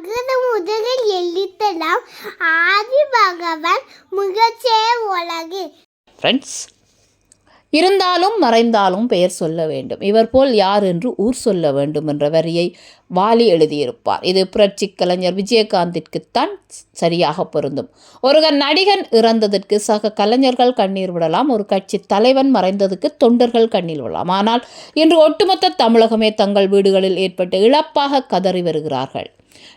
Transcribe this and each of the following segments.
அகர முதலில் எழுத்தலாம். ஆதி பகவான் முகச்சே உலகு. ஃப்ரெண்ட்ஸ் இருந்தாலும் மறைந்தாலும் பெயர் சொல்ல வேண்டும். இவர் போல் யார் என்று ஊர் சொல்ல வேண்டும் என்ற வரியை வாலி எழுதியிருப்பார். இது புரட்சி கலைஞர் விஜயகாந்திற்குத்தான் சரியாக பொருந்தும். ஒரு நடிகன் இறந்ததற்கு சக கலைஞர்கள் கண்ணீர் விடலாம். ஒரு கட்சி தலைவன் மறைந்ததுக்கு தொண்டர்கள் கண்ணீர் விடலாம். ஆனால் இன்று ஒட்டுமொத்த தமிழகமே தங்கள் வீடுகளில் ஏற்பட்ட இழப்பாக கதறி வருகிறார்கள்.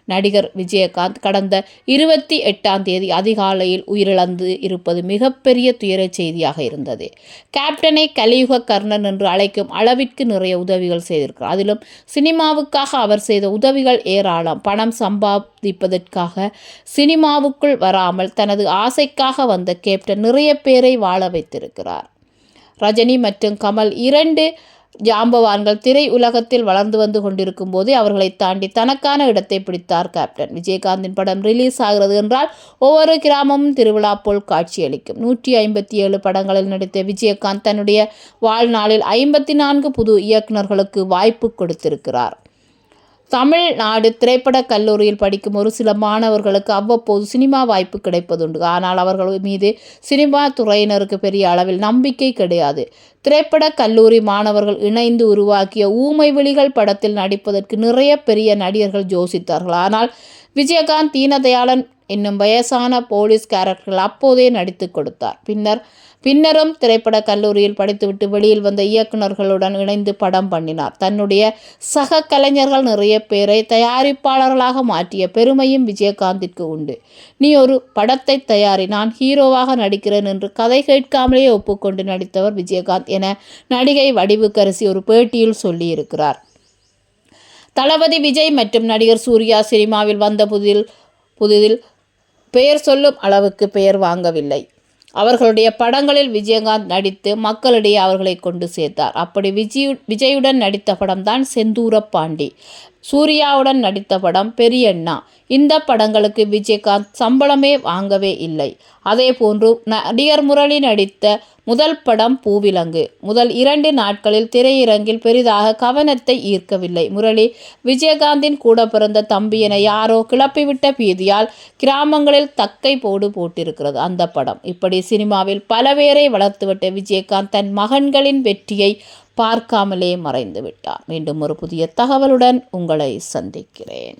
நடிகர் விஜயகாந்த் கடந்த இருபத்தி எட்டாம் தேதி அதிகாலையில் உயிரிழந்து இருப்பது மிகப்பெரிய துயரச் செய்தியாக இருந்தது. கேப்டனை கலியுக கர்ணன் என்று அழைக்கும் அளவிற்கு நிறைய உதவிகள் செய்திருக்கிறார். அதிலும் சினிமாவுக்காக அவர் செய்த உதவிகள் ஏராளம். பணம் சம்பாதிப்பதற்காக சினிமாவுக்குள் வராமல் தனது ஆசைக்காக வந்த கேப்டன் நிறைய பேரை வாழ வைத்திருக்கிறார். ரஜினி மற்றும் கமல் இரண்டு ஜாம்பவான்கள் திரை உலகத்தில் வளர்ந்து வந்து கொண்டிருக்கும் போதே அவர்களை தாண்டி தனக்கான இடத்தை பிடித்தார் கேப்டன். விஜயகாந்தின் படம் ரிலீஸ் ஆகிறது என்றால் ஒவ்வொரு கிராமமும் திருவிழா போல் காட்சியளிக்கும். நூற்றி ஐம்பத்தி ஏழு படங்களில் நடித்த விஜயகாந்த் தன்னுடைய வாழ்நாளில் ஐம்பத்தி நான்கு புது இயக்குநர்களுக்கு வாய்ப்பு கொடுத்திருக்கிறார். தமிழ்நாடு திரைப்பட கல்லூரியில் படிக்கும் ஒரு சில மாணவர்களுக்கு அவ்வப்போது சினிமா வாய்ப்பு கிடைப்பதுண்டு. ஆனால் அவர்கள் மீது சினிமா துறையினருக்கு பெரிய அளவில் நம்பிக்கை கிடையாது. திரைப்படக் கல்லூரி மாணவர்கள் இணைந்து உருவாக்கிய ஊமை விழிகள் படத்தில் நடிப்பதற்கு நிறைய பெரிய நடிகர்கள் யோசித்தார்கள் ஆனால் விஜயகாந்த் தீனதயாளன் என்னும் வயசான போலீஸ் கேரக்டர்கள் அப்போதே நடித்து கொடுத்தார். பின்னர் பின்னரும் திரைப்பட கல்லூரியில் படித்துவிட்டு வெளியில் வந்த இயக்குநர்களுடன் இணைந்து படம் பண்ணினார். தன்னுடைய சக கலைஞர்கள் நிறைய பேரை தயாரிப்பாளர்களாக மாற்றிய பெருமையும் விஜயகாந்திற்கு உண்டு. நீ ஒரு படத்தை தயாரி நான் ஹீரோவாக நடிக்கிறேன் என்று கதை கேட்காமலேயே ஒப்புக்கொண்டு நடித்தவர் விஜயகாந்த். என நடிகை வடிவுக்கரசி ஒரு பேட்டியில் சொல்லியிருக்கிறார். தளபதி விஜய் மற்றும் நடிகர் சூர்யா சினிமாவில் வந்த புதில் புதிதில் பெயர் சொல்லும் அளவுக்கு பெயர் வாங்கவில்லை. அவர்களுடைய படங்களில் விஜயகாந்த் நடித்து மக்களிடையே அவர்களை கொண்டு சேர்த்தார். அப்படி விஜய் விஜயுடன் நடித்த படம்தான் செந்தூர பாண்டி. சூர்யாவுடன் நடித்த படம் பெரியண்ணா. இந்த படங்களுக்கு விஜயகாந்த் சம்பளமே வாங்கவே இல்லை. அதே போன்று நடிகர் முரளி நடித்த முதல் படம் பூவிலங்கு. முதல் இரண்டு நாட்களில் திரையரங்கில் பெரிதாக கவனத்தை ஈர்க்கவில்லை. முரளி விஜயகாந்தின் கூட பிறந்த தம்பி என யாரோ கிளப்பிவிட்ட பீதியால் கிராமங்களில் தக்கை போடு போட்டிருக்கிறது அந்த படம். இப்படி சினிமாவில் பல பேரை வளர்த்துவிட்ட விஜயகாந்த் தன் மகன்களின் வெற்றியை பார்க்காமலே மறைந்து விட்டார் மீண்டும் ஒரு புதிய தகவலுடன் உங்களை சந்திக்கிறேன்.